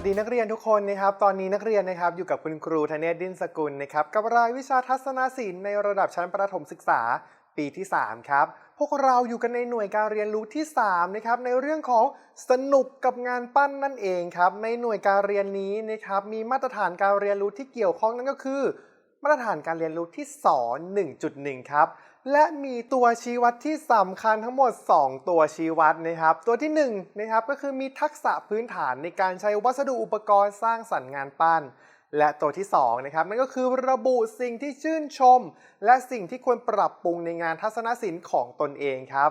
วัสดีนักเรียนทุกคนนะครับ ตอนนี้นักเรียนนะครับอยู่กับคุณครูธเนศดินสกุลนะครับกับรายวิชาทัศนศิลป์ในระดับชั้นประถมศึกษาปีที่ 3 ครับ พวกเราอยู่กันในหน่วยการเรียนรู้ที่ 3 นะครับ ในเรื่องของสนุกกับงานปั้นนั่นเองครับ ในหน่วยการเรียนนี้นะครับมีมาตรฐานการเรียนรู้ที่เกี่ยวข้องนั่นก็คือ มาตรฐานการเรียนรู้ที่สอน1.1 ครับ และมีตัวชี้วัดที่สำคัญทั้งหมด 2 ตัวชี้วัดนะครับ ตัวที่1นะครับก็คือมีทักษะพื้นฐานในการใช้วัสดุอุปกรณ์สร้างสรรค์งานปั้น และตัวที่2นะครับนั่นก็คือระบุสิ่งที่ชื่นชม และสิ่งที่ควรปรับปรุงในงานทัศนศิลป์ของตนเองครับ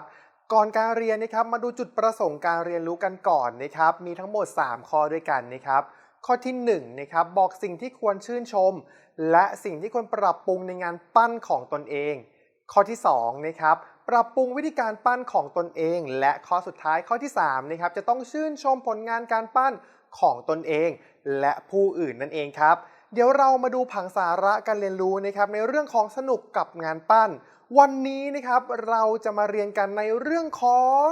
ก่อนการเรียนนะครับมาดูจุดประสงค์การเรียนรู้กันก่อนนะครับ มีทั้งหมด 3 ข้อด้วยกันนะครับ ข้อที่1นะครับบอกสิ่งที่ควรชื่นชม และสิ่งที่ควรปรับปรุงในงานปั้นของตนเอง ข้อที่2นะครับปรับปรุงวิธีการปั้นของตนเอง และข้อสุดท้ายข้อที่3นะครับจะต้องชื่นชมผลงานการปั้นของตนเอง และผู้อื่นนั่นเองครับ เดี๋ยวเรามาดูผังสาระการเรียนรู้นะครับในเรื่องของสนุกกับงานปั้น วันนี้นะครับเราจะมาเรียนกันในเรื่องของ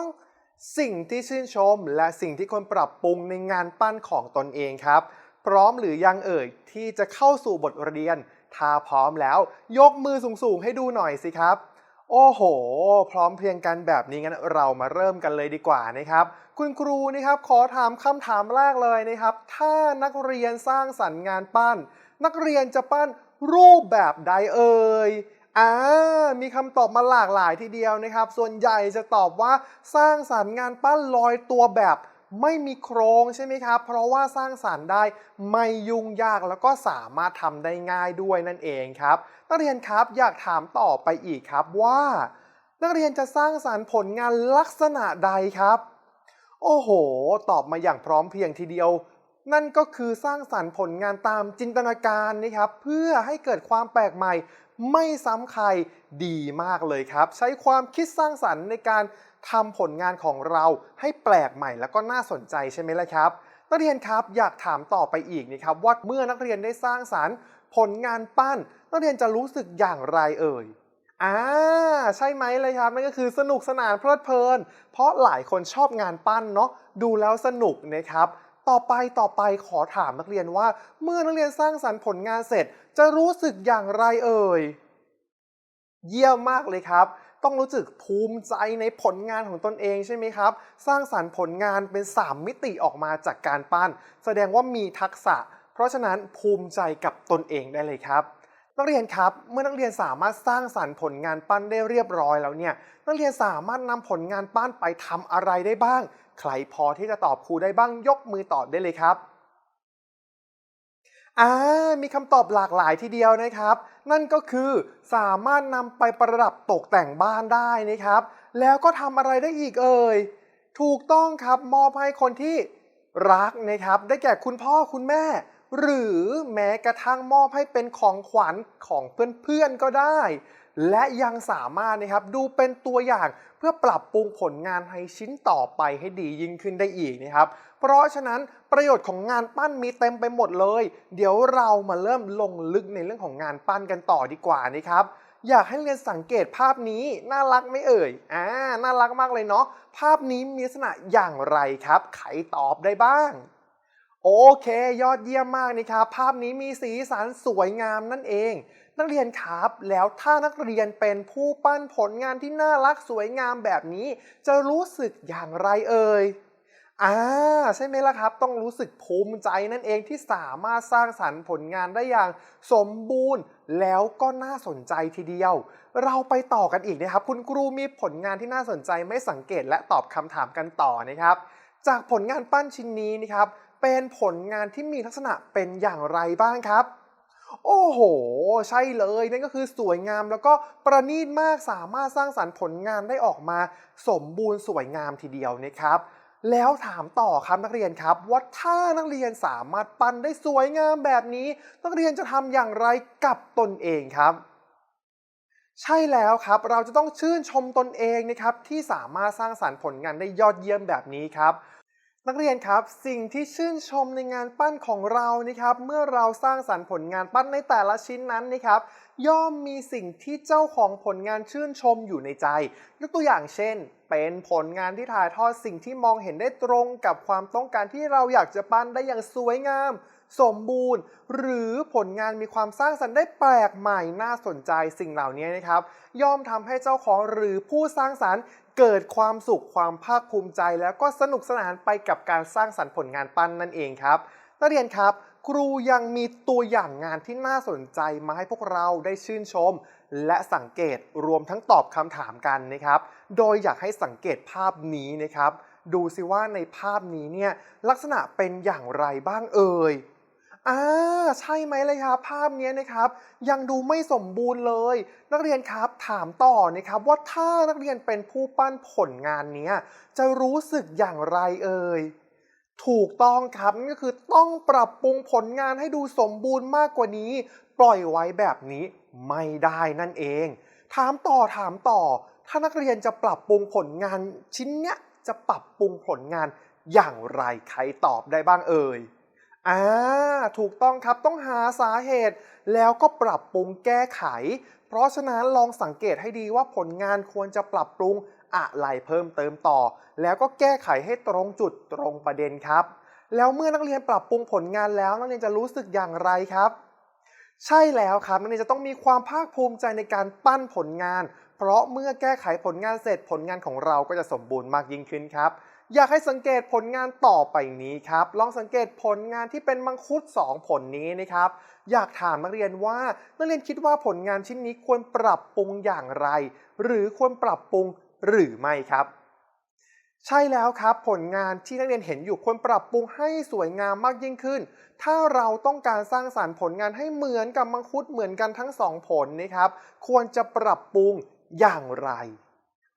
สิ่งที่ชื่นชม และสิ่งที่ควรปรับปรุงในงานปั้นของตนเองครับ พร้อมหรือยังเอ่ยที่จะเข้าสู่บทเรียน ถ้าพร้อมแล้วยกมือสูงๆให้ดูหน่อยสิครับ โอ้โห พร้อมเพรียงกันแบบนี้งั้นเรามาเริ่มกันเลยดีกว่านะครับ คุณครูนะครับขอถามคำถามแรกเลยนะครับ ถ้านักเรียนสร้างสรรค์งานปั้น นักเรียนจะปั้นรูปแบบใดเอ่ยอ่ามีคำตอบมาหลากหลายทีเดียวนะครับ ส่วนใหญ่จะตอบว่าสร้างสรรค์งานปั้นลอยตัวแบบ ไม่มีโครงใช่ไหมครับ เพราะว่าสร้างสรรค์ได้ไม่ยุ่งยากแล้วก็สามารถทำได้ง่ายด้วยนั่นเองครับ นักเรียนครับอยากถามต่อไปอีกครับว่า นักเรียนจะสร้างสรรค์ผลงานลักษณะใดครับ โอ้โห ตอบมาอย่างพร้อมเพรียงทีเดียวนั่นก็คือสร้างสรรค์ผลงานตามจินตนาการนะครับ เพื่อให้เกิดความแปลกใหม่ ไม่ซ้ำใครดีมากเลยครับ ใช้ความคิดสร้างสรรค์ในการ ทำผลงานของเราให้แปลกใหม่แล้วก็น่าสนใจใช่ไหมล่ะครับ นักเรียนครับอยากถามต่อไปอีกนะครับว่าเมื่อนักเรียนได้สร้างสรรค์ ผลงานปั้น นักเรียนจะรู้สึกอย่างไรเอ่ยอ่าใช่ไหมเลยครับนั่นก็คือสนุกสนานเพลิดเพลิน เพราะหลายคนชอบงานปั้นเนาะดูแล้วสนุกนะครับต่อไปต่อไปขอถามนักเรียนว่า เมื่อนักเรียนสร้างสรรค์ผลงานเสร็จ จะรู้สึกอย่างไรเอ่ย เยี่ยมมากเลยครับ ต้องรู้สึกภูมิใจในผลงานของตนเองใช่ไหมครับ สร้างสรรค์ผลงานเป็น 3 มิติออกมาจากการปั้น แสดงว่ามีทักษะ เพราะฉะนั้นภูมิใจกับตนเองได้เลยครับนักเรียนครับ เมื่อนักเรียนสามารถสร้างสรรค์ผลงานปั้นได้เรียบร้อยแล้วเนี่ย นักเรียนสามารถนำผลงานปั้นไปทำอะไรได้บ้าง ใครพอที่จะตอบครูได้บ้างยกมือตอบได้เลยครับอ่ามีคำตอบหลากหลายทีเดียวนะครับ นั่นก็คือสามารถนำไปประดับตกแต่งบ้านได้นะครับ แล้วก็ทำอะไรได้อีกเอ่ย ถูกต้องครับมอบให้คนที่รักนะครับ ได้แก่คุณพ่อคุณแม่ หรือแม้กระทั่งมอบให้เป็นของขวัญของเพื่อนๆก็ได้ และยังสามารถนะครับดูเป็นตัวอย่างเพื่อปรับปรุงผลงานให้ชิ้นต่อไปให้ดียิ่งขึ้นได้อีกนะครับ เพราะฉะนั้นประโยชน์ของงานปั้นมีเต็มไปหมดเลย เดี๋ยวเรามาเริ่มลงลึกในเรื่องของงานปั้นกันต่อดีกว่านะครับอยากให้เรียนสังเกตภาพนี้น่ารักไม่เอ่ย อ่า น่ารักมากเลยเนาะ ภาพนี้มีลักษณะอย่างไรครับ ใครตอบได้บ้าง โอเค ยอดเยี่ยมมากนะครับภาพนี้มีสีสันสวยงามนั่นเอง นักเรียนครับแล้วถ้านักเรียนเป็นผู้ปั้นผลงานที่น่ารักสวยงามแบบนี้ จะรู้สึกอย่างไรเอ่ยอ่าใช่ไหมล่ะครับ ต้องรู้สึกภูมิใจนั่นเองที่สามารถสร้างสรรค์ผลงานได้อย่างสมบูรณ์ แล้วก็น่าสนใจทีเดียว เราไปต่อกันอีกนะครับ คุณครูมีผลงานที่น่าสนใจไม่สังเกตและตอบคำถามกันต่อนะครับ จากผลงานปั้นชิ้นนี้นะครับ เป็นผลงานที่มีลักษณะเป็นอย่างไรบ้างครับ โอ้โห ใช่เลยนั่นก็คือสวยงามแล้วก็ประณีตมากสามารถสร้างสรรค์ผลงานได้ออกมา สมบูรณ์สวยงามทีเดียวนะครับ แล้วถามต่อครับนักเรียนครับ ว่าถ้านักเรียนสามารถปั้นได้สวยงามแบบนี้ นักเรียนจะทำอย่างไรกับตนเองครับใช่แล้วครับ เราจะต้องชื่นชมตนเองนะครับที่สามารถสร้างสรรค์ผลงานได้ยอดเยี่ยมแบบนี้ครับ นักเรียนครับสิ่งที่ชื่นชมในงานปั้นของเรานะครับเมื่อเราสร้างสรรค์ผลงานปั้นในแต่ละชิ้นนั้นนะครับย่อมมีสิ่งที่เจ้าของผลงานชื่นชมอยู่ในใจยกตัวอย่างเช่น เป็นผลงานที่ถ่ายทอดสิ่งที่มองเห็นได้ตรงกับความต้องการที่เราอยากจะปั้นได้อย่างสวยงาม สมบูรณ์ หรือผลงานมีความสร้างสรรค์ได้แปลกใหม่น่าสนใจสิ่งเหล่านี้นะครับ ย่อมทำให้เจ้าของหรือผู้สร้างสรรค์ เกิดความสุขความภาคภูมิใจ แล้วก็สนุกสนานไปกับการสร้างสรรค์ผลงานปั้นนั่นเองครับนักเรียนครับ ครูยังมีตัวอย่างงานที่น่าสนใจมาให้พวกเราได้ชื่นชม และสังเกตรวมทั้งตอบคำถามกันนะครับ โดยอยากให้สังเกตภาพนี้นะครับ ดูสิว่าในภาพนี้เนี่ยลักษณะเป็นอย่างไรบ้างเอ่ย อ่าใช่ไหมเลยครับ ภาพนี้นะครับ ยังดูไม่สมบูรณ์เลย นักเรียนครับถามต่อนะครับว่าถ้านักเรียนเป็นผู้ปั้นผลงานนี้จะรู้สึกอย่างไรเอ่ยถูกต้องครับนั่นก็คือต้องปรับปรุงผลงานให้ดูสมบูรณ์มากกว่านี้ ปล่อยไว้แบบนี้ไม่ได้นั่นเอง ถามต่อถามต่อ ถ้านักเรียนจะปรับปรุงผลงานชิ้นเนี้ยจะปรับปรุงผลงานอย่างไรใครตอบได้บ้างเอ่ย อ่าถูกต้องครับต้องหาสาเหตุ แล้วก็ปรับปรุงแก้ไข เพราะฉะนั้นลองสังเกตให้ดีว่าผลงานควรจะปรับปรุงอะไรเพิ่มเติมต่อ แล้วก็แก้ไขให้ตรงจุดตรงประเด็นครับ แล้วเมื่อนักเรียนปรับปรุงผลงานแล้วนักเรียนจะรู้สึกอย่างไรครับ ใช่แล้วครับนักเรียนจะต้องมีความภาคภูมิใจในการปั้นผลงาน เพราะเมื่อแก้ไขผลงานเสร็จผลงานของเราก็จะสมบูรณ์มากยิ่งขึ้นครับ อยากให้สังเกตผลงานต่อไปนี้ครับ ลองสังเกตผลงานที่เป็นมังคุด 2 ผลนี้นะครับ อยากถามนักเรียนว่า นักเรียนคิดว่าผลงานชิ้นนี้ควรปรับปรุงอย่างไร หรือควรปรับปรุงหรือไม่ครับ ใช่แล้วครับ ผลงานที่นักเรียนเห็นอยู่ควรปรับปรุงให้สวยงามมากยิ่งขึ้น ถ้าเราต้องการสร้างสารรค์ผลงานให้เหมือนกับมังคุดเหมือนกันทั้งสองผลนะครับ ควรจะปรับปรุงอย่างไร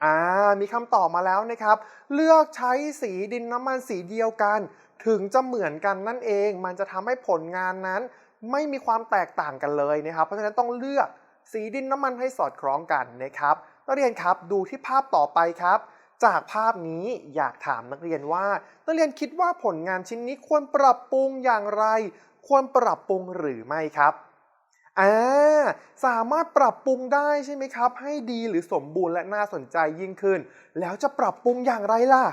อ่ามีคำตอบมาแล้วนะครับ เลือกใช้สีดินน้ำมันสีเดียวกัน ถึงจะเหมือนกันนั่นเอง มันจะทำให้ผลงานนั้น ไม่มีความแตกต่างกันเลยนะครับ เพราะฉะนั้นต้องเลือกสีดินน้ำมันให้สอดคล้องกันนะครับนักเรียนครับดูที่ภาพต่อไปครับ จากภาพนี้อยากถามนักเรียนว่านักเรียนคิดว่าผลงานชิ้นนี้ควรปรับปรุงอย่างไร ควรปรับปรุงหรือไม่ครับ อ่าสามารถปรับปรุงได้ใช่ไหมครับ ให้ดีหรือสมบูรณ์และน่าสนใจยิ่งขึ้น แล้วจะปรับปรุงอย่างไรล่ะ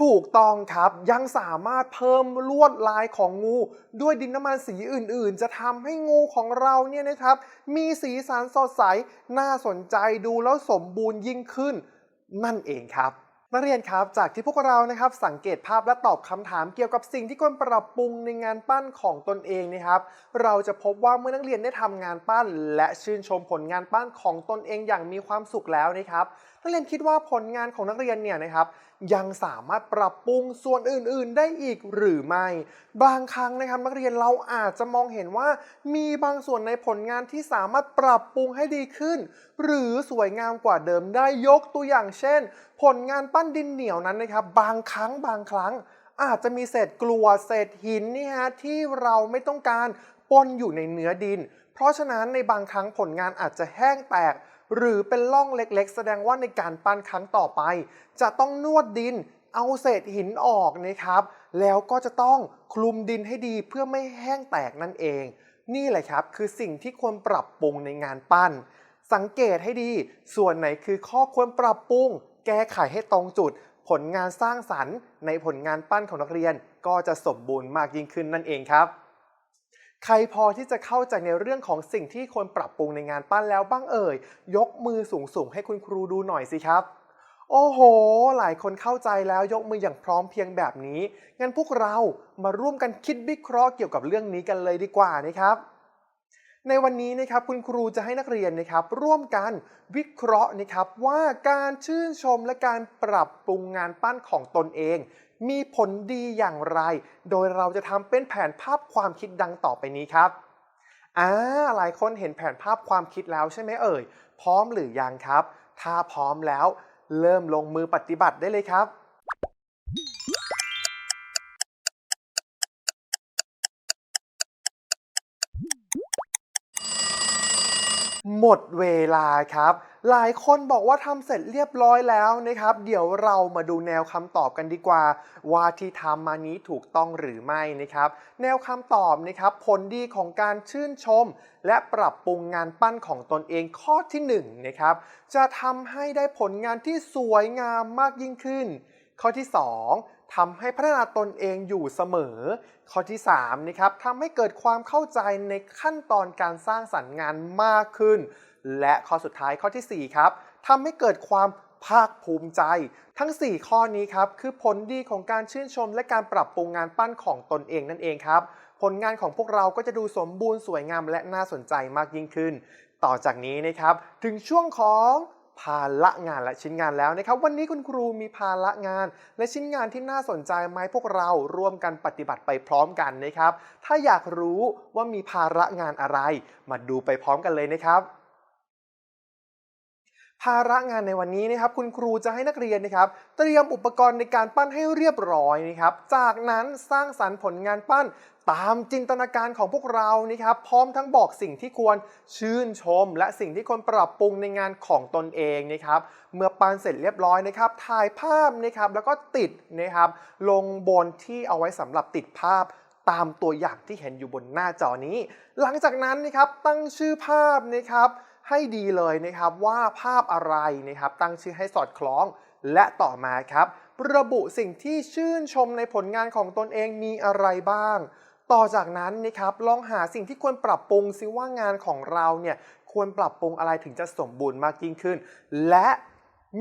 ถูกต้องครับยังสามารถเพิ่มลวดลายของงู ด้วยดินน้ำมันสีอื่น ๆ จะทำให้งูของเราเนี่ยนะครับ มีสีสันสดใส น่าสนใจดูแล้วสมบูรณ์ยิ่งขึ้น นั่นเองครับ นักเรียนครับจากที่พวกเรานะครับสังเกตภาพและตอบคำถามเกี่ยวกับสิ่งที่ควรปรับปรุงในงานปั้นของตนเองนะครับ เราจะพบว่าเมื่อนักเรียนได้ทำงานปั้น และชื่นชมผลงานปั้นของตนเองอย่างมีความสุขแล้วนะครับนักเรียนคิดว่าผลงานของนักเรียนเนี่ยนะครับ ยังสามารถปรับปรุงส่วนอื่นๆ ได้อีกหรือไม่ บางครั้งนะครับนักเรียนเราอาจจะมองเห็นว่า มีบางส่วนในผลงานที่สามารถปรับปรุงให้ดีขึ้น หรือสวยงามกว่าเดิมได้ยกตัวอย่างเช่น ผลงานปั้นดินเหนียวนั้นนะครับ บางครั้งบางครั้ง อาจจะมีเศษกลัวเศษหินนี่ฮะที่เราไม่ต้องการปนอยู่ในเนื้อดิน เพราะฉะนั้นในบางครั้งผลงานอาจจะแห้งแตก หรือเป็นร่องเล็กๆ แสดงว่าในการปั้นครั้งต่อไป จะต้องนวดดินเอาเศษหินออกนะครับ แล้วก็จะต้องคลุมดินให้ดีเพื่อไม่แห้งแตกนั่นเอง นี่แหละครับคือสิ่งที่ควรปรับปรุงในงานปั้น สังเกตให้ดี ส่วนไหนคือข้อควรปรับปรุง แก้ไขให้ตรงจุด ผลงานสร้างสรรค์ ในผลงานปั้นของนักเรียนก็จะสมบูรณ์มากยิ่งขึ้นนั่นเองครับ ใครพอที่จะเข้าใจในเรื่องของสิ่งที่ควรปรับปรุงในงานปั้นแล้วบ้างเอ่ย ยกมือสูงๆให้คุณครูดูหน่อยสิครับ โอ้โห หลายคนเข้าใจแล้วยกมืออย่างพร้อมเพรียงแบบนี้ งั้นพวกเรามาร่วมกันคิดวิเคราะห์เกี่ยวกับเรื่องนี้กันเลยดีกว่านะครับ ในวันนี้นะครับคุณครูจะให้นักเรียนนะครับ ร่วมกันวิเคราะห์นะครับว่าการชื่นชมและการปรับปรุงงานปั้นของตนเอง มีผลดีอย่างไร โดยเราจะทำเป็นแผนภาพความคิดดังต่อไปนี้ครับอ่าหลายคนเห็นแผนภาพความคิดแล้วใช่ไหมเอ่ย พร้อมหรือยังครับ ถ้าพร้อมแล้ว เริ่มลงมือปฏิบัติได้เลยครับ หมดเวลาครับ หลายคนบอกว่าทำเสร็จเรียบร้อยแล้วนะครับ เดี๋ยวเรามาดูแนวคำตอบกันดีกว่า ว่าที่ทำมานี้ถูกต้องหรือไม่นะครับ แนวคำตอบนะครับผลดีของการชื่นชม และปรับปรุงงานปั้นของตนเองข้อที่1นงนะครับจะทำให้ได้ผลงานที่สวยงามมากยิ่งขึ้น ข้อที่ 2 ทำให้พัฒนาตนเองอยู่เสมอ ข้อที่3นะครับทำให้เกิดความเข้าใจในขั้นตอนการสร้างสรรค์งานมากขึ้น และข้อสุดท้ายข้อทีสี่4ครับทำให้เกิดความภาคภูมิใจ ทั้ง 4 ข้อนี้ครับคือผลดีของการชื่นชม และการปรับปรุงงานปั้นของตนเองนั่นเองครับผลงานของพวกเราก็จะดูสมบูรณ์สวยงามและน่าสนใจมากยิ่งขึ้น ต่อจากนี้นะครับ ถึงช่วงของ ภาระงานและชิ้นงานแล้วนะครับ วันนี้คุณครูมีภาระงาน และชิ้นงานที่น่าสนใจไหมพวกเราร่วมกันปฏิบัติไปพร้อมกันนะครับ ถ้าอยากรู้ว่ามีภาระงานอะไร มาดูไปพร้อมกันเลยนะครับ ภาระงานในวันนี้นะครับคุณครูจะให้นักเรียนนะครับ เตรียมอุปกรณ์ในการปั้นให้เรียบร้อยนะครับ จากนั้นสร้างสรรค์ผลงานปั้นตามจินตนาการของพวกเรานะครับ พร้อมทั้งบอกสิ่งที่ควรชื่นชม และสิ่งที่ควรปรับปรุงในงานของตนเองนะครับ เมื่อปั้นเสร็จเรียบร้อยนะครับ ถ่ายภาพนะครับแล้วก็ติดนะครับ ลงบนที่เอาไว้สำหรับติดภาพตามตัวอย่างที่เห็นอยู่บนหน้าจอนี้ หลังจากนั้นนะครับตั้งชื่อภาพนะครับ ให้ดีเลยนะครับว่าภาพอะไรนะครับตั้งชื่อให้สอดคล้องและต่อมาครับ ระบุสิ่งที่ชื่นชมในผลงานของตนเองมีอะไรบ้าง ต่อจากนั้นนะครับลองหาสิ่งที่ควรปรับปรุงซิว่างานของเราเนี่ยควรปรับปรุงอะไรถึงจะสมบูรณ์มากยิ่งขึ้น และ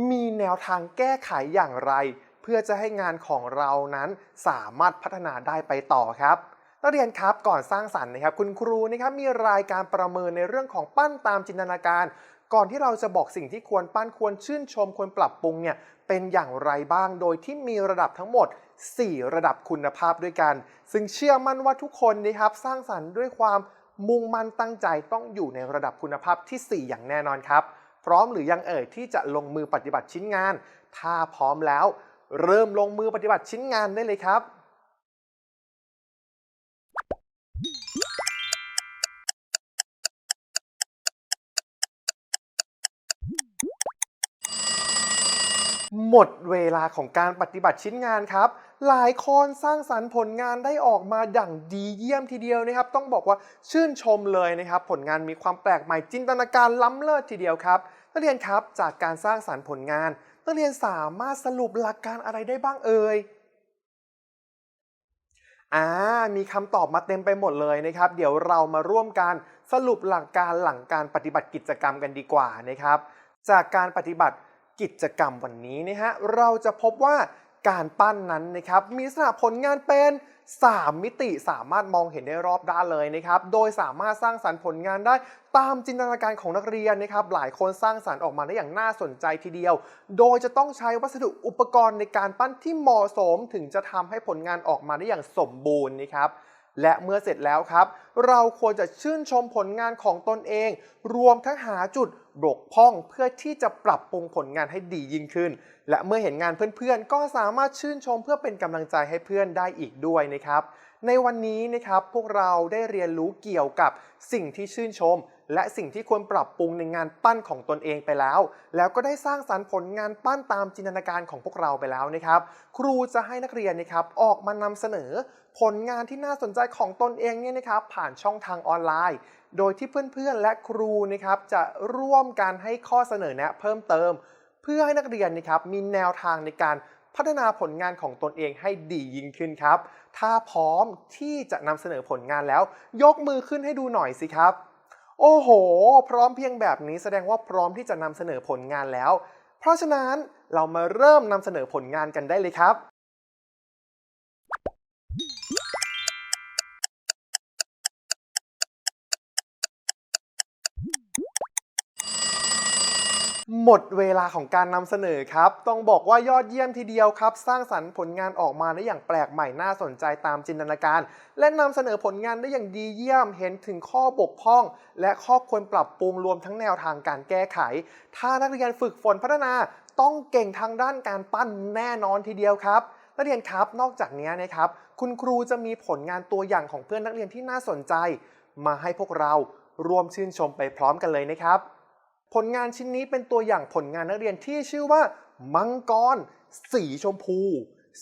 มีแนวทางแก้ไขอย่างไร เพื่อจะให้งานของเรานั้นสามารถพัฒนาได้ไปต่อครับ นักเรียนครับก่อนสร้างสรรค์นะครับ คุณครูนะครับมีรายการประเมินในเรื่องของปั้นตามจินตนาการ ก่อนที่เราจะบอกสิ่งที่ควรปั้นควรชื่นชมควรปรับปรุงเนี่ยเป็นอย่างไรบ้างโดยที่มีระดับทั้งหมด 4 ระดับคุณภาพด้วยกัน ซึ่งเชื่อมั่นว่าทุกคนนะครับสร้างสรรค์ด้วยความมุ่งมั่นตั้งใจต้องอยู่ในระดับคุณภาพที่ 4 อย่างแน่นอนครับ พร้อมหรือยังเอ่ยที่จะลงมือปฏิบัติชิ้นงาน ถ้าพร้อมแล้ว เริ่มลงมือปฏิบัติชิ้นงานได้เลยครับ หมดเวลาของการปฏิบัติชิ้นงานครับ หลายคนสร้างสรรค์ผลงานได้ออกมาดั่งดีเยี่ยมทีเดียวนะครับ ต้องบอกว่าชื่นชมเลยนะครับ ผลงานมีความแปลกใหม่จินตนาการล้ำเลิศทีเดียวครับ นักเรียนครับจากการสร้างสรรค์ผลงาน นักเรียนสามารถสรุปหลักการอะไรได้บ้างเอ่ยอ่ามีคำตอบมาเต็มไปหมดเลยนะครับ เดี๋ยวเรามาร่วมกันสรุปหลักการหลังการปฏิบัติกิจกรรมกันดีกว่านะครับ จากการปฏิบัติ กิจกรรมวันนี้นะฮะเราจะพบว่าการปั้นนั้นนะครับมีลักษณะผลงานเป็น 3 มิติสามารถมองเห็นได้รอบด้านเลยนะครับ โดยสามารถสร้างสรรค์ผลงานได้ตามจินตนาการของนักเรียนนะครับ หลายคนสร้างสรรค์ออกมาได้อย่างน่าสนใจทีเดียว โดยจะต้องใช้วัสดุอุปกรณ์ในการปั้นที่เหมาะสมถึงจะทำให้ผลงานออกมาได้อย่างสมบูรณ์นะครับ และเมื่อเสร็จแล้วครับเราควรจะชื่นชมผลงานของตนเอง รวมทั้งหาจุดบกพร่องเพื่อที่จะปรับปรุงผลงานให้ดียิ่งขึ้น และเมื่อเห็นงานเพื่อนๆ ก็สามารถชื่นชมเพื่อเป็นกำลังใจให้เพื่อนได้อีกด้วยนะครับ ในวันนี้นะครับพวกเราได้เรียนรู้เกี่ยวกับสิ่งที่ชื่นชม และสิ่งที่ควรปรับปรุงในงานปั้นของตนเองไปแล้ว แล้วก็ได้สร้างสรรค์ผลงานปั้นตามจินตนาการของพวกเราไปแล้วนะครับ ครูจะให้นักเรียนนะครับออกมานำเสนอ ผลงานที่น่าสนใจของตนเองเนี่ยนะครับผ่านานช่องทางออนไลน์ โดยที่เพื่อนๆและครูนะครับจะร่วมกันให้ข้อเสนอแนะเพิ่มเติม เพื่อให้นักเรียนนะครับมีแนวทางในการพัฒนาผลงานของตนเองให้ดียิ่งขึ้นครับ ถ้าพร้อมที่จะนำเสนอผลงานแล้ว ยกมือขึ้นให้ดูหน่อยสิครับ โอ้โห พร้อมเพียงแบบนี้แสดงว่าพร้อมที่จะนำเสนอผลงานแล้ว เพราะฉะนั้นเรามาเริ่มนำเสนอผลงานกันได้เลยครับ หมดเวลาของการนำเสนอครับ ต้องบอกว่ายอดเยี่ยมทีเดียวครับ สร้างสรรค์ผลงานออกมาได้อย่างแปลกใหม่น่าสนใจตามจินตนาการ และนำเสนอผลงานได้อย่างดีเยี่ยม เห็นถึงข้อบกพร่อง และข้อควรปรับปรุงรวมทั้งแนวทางการแก้ไข ถ้านักเรียนฝึกฝนพัฒนาต้องเก่งทางด้านการปั้นแน่นอนทีเดียวครับนักเรียนครับนอกจากนี้นะครับ คุณครูจะมีผลงานตัวอย่างของเพื่อนนักเรียนที่น่าสนใจ มาให้พวกเราร่วมชื่นชมไปพร้อมกันเลยนะครับ ผลงานชิ้นนี้เป็นตัวอย่างผลงานนักเรียนที่ชื่อว่า มังกร สีชมพู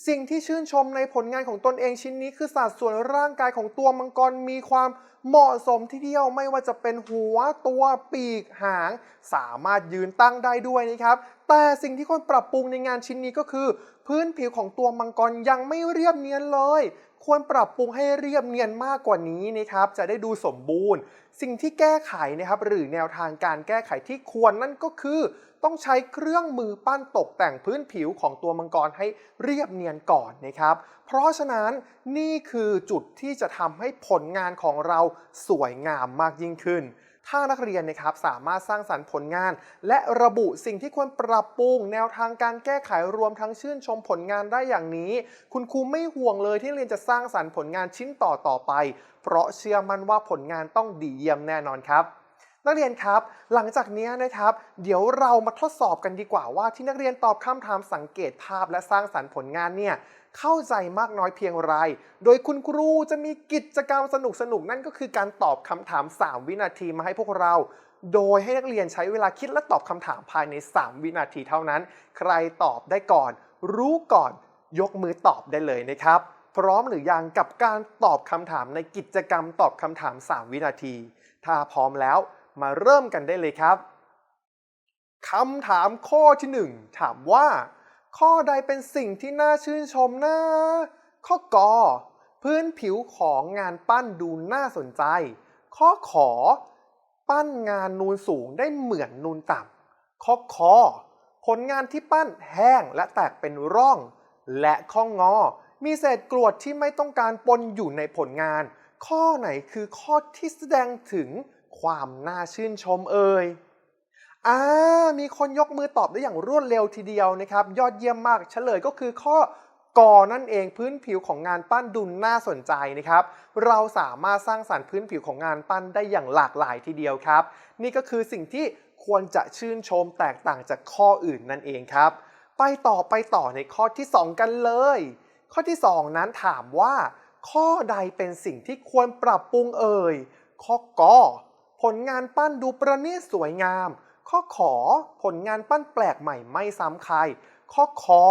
สิ่งที่ชื่นชมในผลงานของตนเองชิ้นนี้ คือสัดส่วนร่างกายของตัวมังกรมีความเหมาะสมที่เดียวไม่ว่าจะเป็นหัวตัวปีกหาง สามารถยืนตั้งได้ด้วยนะครับ แต่สิ่งที่ควรปรับปรุงในงานชิ้นนี้ก็คือ พื้นผิวของตัวมังกรยังไม่เรียบเนียนเลย ควรปรับปรุงให้เรียบเนียนมากกว่านี้นะครับ จะได้ดูสมบูรณ์ สิ่งที่แก้ไขนะครับ หรือแนวทางการแก้ไขที่ควรนั่นก็คือ ต้องใช้เครื่องมือปั้นตกแต่งพื้นผิวของตัวมังกรให้เรียบเนียนก่อนนะครับ เพราะฉะนั้นนี่คือจุดที่จะทำให้ผลงานของเราสวยงามมากยิ่งขึ้น ถ้านักเรียนนะครับสามารถสร้างสรรค์ผลงาน และระบุสิ่งที่ควรปรับปรุง แนวทางการแก้ไขรวมทั้งชื่นชมผลงานได้อย่างนี้ คุณครูไม่ห่วงเลยที่เรียนจะสร้างสรรค์ผลงานชิ้นต่อต่อไป เพราะเชื่อมั่นว่าผลงานต้องดีเยี่ยมแน่นอนครับนักเรียนครับ หลังจากนี้นะครับ เดี๋ยวเรามาทดสอบกันดีกว่าว่าที่นักเรียนตอบคำถามสังเกตภาพและสร้างสรรค์ผลงานเนี่ย เข้าใจมากน้อยเพียงไร โดยคุณครูจะมีกิจกรรมสนุกๆนั่นก็คือการตอบคำถาม 3 วินาทีมาให้พวกเรา โดยให้นักเรียนใช้เวลาคิดและตอบคำถามภายใน 3 วินาทีเท่านั้น ใครตอบได้ก่อน รู้ก่อนยกมือตอบได้เลยนะครับ พร้อมหรือยังกับการตอบคำถามในกิจกรรมตอบคำถาม 3 วินาที ถ้าพร้อมแล้วมาเริ่มกันได้เลยครับคำถามข้อที่ 1 ถามว่า ข้อใดเป็นสิ่งที่น่าชื่นชมนะ ข้อกอพื้นผิวของงานปั้นดูน่าสนใจ ข้อขอ ปั้นงานนูนสูงได้เหมือนนูนต่ำข้อคอผลงานที่ปั้นแห้งและแตกเป็นร่อง และข้องอ มีเศษกรวดที่ไม่ต้องการปนอยู่ในผลงาน ข้อไหนคือข้อที่แสดงถึงความน่าชื่นชมเอ่ย อ่ามีคนยกมือตอบได้อย่างรวดเร็วทีเดียวนะครับ ยอดเยี่ยมมากเฉลยก็คือข้อกอนั่นเองพื้นผิวของงานปั้นดุลน่าสนใจนะครับ เราสามารถสร้างสรรค์พื้นผิวของงานปั้นได้อย่างหลากหลายทีเดียวครับ นี่ก็คือสิ่งที่ควรจะชื่นชมแตกต่างจากข้ออื่นนั่นเองครับ ไปต่อไปต่อในข้อที่ 2 กันเลย ข้อที่ 2 นั้นถามว่า ข้อใดเป็นสิ่งที่ควรปรับปรุงเอ่ยข้อกอผลงานปั้นดูประณีตสวยงาม ข้อขอผลงานปั้นแปลกใหม่ไม่ซ้ำใคร ข้อคอ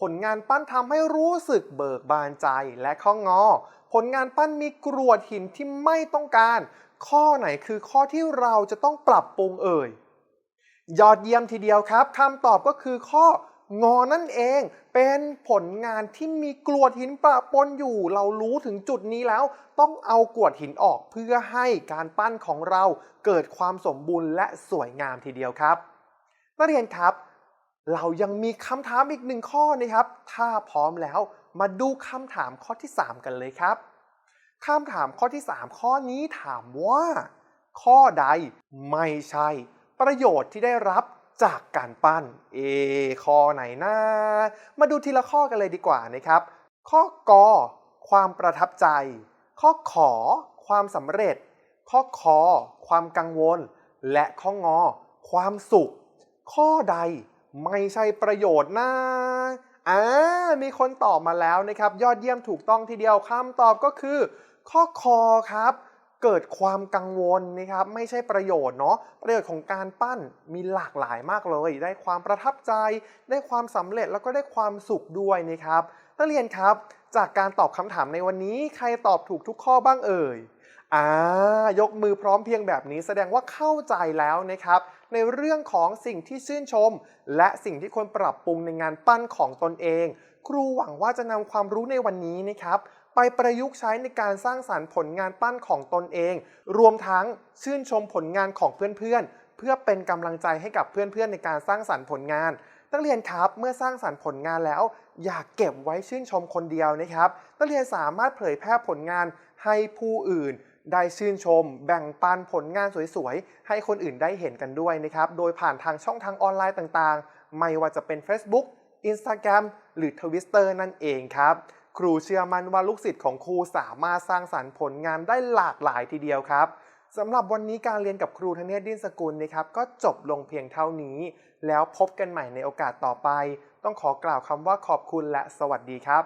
ผลงานปั้นทำให้รู้สึกเบิกบานใจและข้องอ ผลงานปั้นมีกรวดหินที่ไม่ต้องการ ข้อไหนคือข้อที่เราจะต้องปรับปรุงเอ่ย ยอดเยี่ยมทีเดียวครับคำตอบก็คือข้องอนั่นเอง เป็นผลงานที่มีกรวดหินปะปนอยู่ เรารู้ถึงจุดนี้แล้ว ต้องเอากรวดหินออกเพื่อให้การปั้นของเราเกิดความสมบูรณ์และสวยงามทีเดียวครับ นักเรียนครับ เรายังมีคำถามอีกหนึ่งข้อนะครับ ถ้าพร้อมแล้วมาดูคำถามข้อที่ 3 กันเลยครับคำถามข้อที่ 3 ข้อนี้ถามว่า ข้อใดไม่ใช่ ประโยชน์ที่ได้รับ จากการปั้น เอ ข้อไหนนะ มาดูทีละข้อกันเลยดีกว่านะครับ ข้อกอความประทับใจ ข้อขอ ความสำเร็จ ข้อคอ ความกังวล และข้องอ ความสุข ข้อใดไม่ใช่ประโยชน์นะอ่ามีคนตอบมาแล้วนะครับ ยอดเยี่ยมถูกต้องทีเดียวคำตอบก็คือ ข้อคอครับ เกิดความกังวลนะครับไม่ใช่ประโยชน์เนาะประโยชน์ของการปั้นมีหลากหลายมากเลย ได้ความประทับใจ ได้ความสำเร็จแล้วก็ได้ความสุขด้วยนะครับนักเรียนครับจากการตอบคำถามในวันนี้ใครตอบถูกทุกข้อบ้างเอ่ยอ่ายกมือพร้อมเพียงแบบนี้แสดงว่าเข้าใจแล้วนะครับ ในเรื่องของสิ่งที่ชื่นชม และสิ่งที่ควรปรับปรุงในงานปั้นของตนเอง ครูหวังว่าจะนำความรู้ในวันนี้นะครับ ไปประยุกต์ใช้ในการสร้างสารรค์ผลงานปั้นของตนเอง รวมทั้งชื่นชมผลงานของเพื่อนๆ เพื่อเป็นกำลังใจให้กับเพื่อนๆ ในการสร้างสรรค์ผลงาน นักเรียนครับเมื่อสร้างสรรค์ผลงานแล้ว อย่าเก็บไว้ชื่นชมคนเดียวนะครับ นักเรียนสามารถเผยแพร่ผลงานให้ผู้อื่นได้ชื่นชม แบ่งปันผลงานสวยๆ ให้คนอื่นได้เห็นกันด้วยนะครับ โดยผ่านทางช่องทางออนไลน์ต่างๆ ไม่ว่าจะเป็น Facebook Instagram หรือ Twitter นั่นเองครับ ครูเชื่อมั่นว่าลูกศิษย์ของครูสามารถสร้างสรรค์ผลงานได้หลากหลายทีเดียวครับสำหรับวันนี้การเรียนกับครูธเนศดินสกุลนะครับ ก็จบลงเพียงเท่านี้ แล้วพบกันใหม่ในโอกาสต่อไป ต้องขอกล่าวคำว่าขอบคุณและสวัสดีครับ